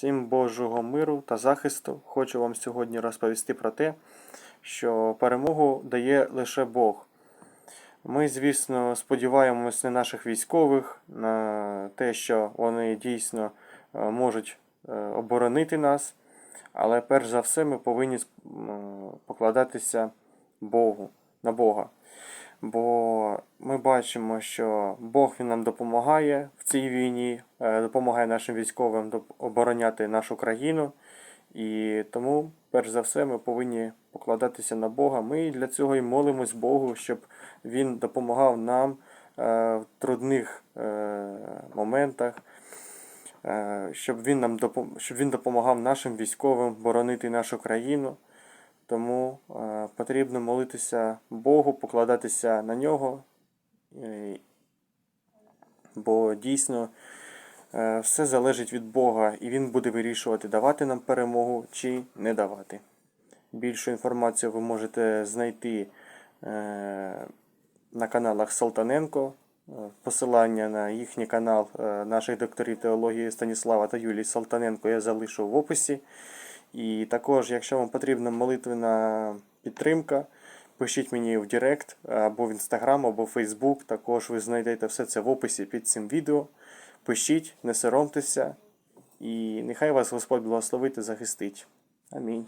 Всім Божого миру та захисту. Хочу вам сьогодні розповісти про те, що перемогу дає лише Бог. Ми, звісно, сподіваємось на наших військових, на те, що вони дійсно е, можуть е, оборонити нас. Але перш за все ми повинні покладатися Богу, на Бога. Бо ми бачимо, що Бог він нам допомагає в цій війні, е, допомагає нашим військовим обороняти нашу країну. І тому, перш за все, ми повинні покладатися на Бога. Ми для цього і молимось Богу, щоб Він допомагав нам е, в трудних е, моментах, щоб він нам щоб допомагав нашим військовим боронити нашу країну. Тому е, потрібно молитися Богу, покладатися на нього. Бо дійсно е, все залежить від Бога, і Він буде вирішувати, давати нам перемогу чи не давати. Більшу інформацію ви можете знайти е, на каналах Салтаненко. Посилання на їхній канал наших докторів теології Станіслава та Юлії Салтаненко я залишу в описі. І також, якщо вам потрібна молитвена підтримка, пишіть мені в Директ або в Інстаграм, або в Фейсбук. Також ви знайдете все це в описі під цим відео. Пишіть, не соромтеся, і нехай вас Господь благословить і захистить. Амінь.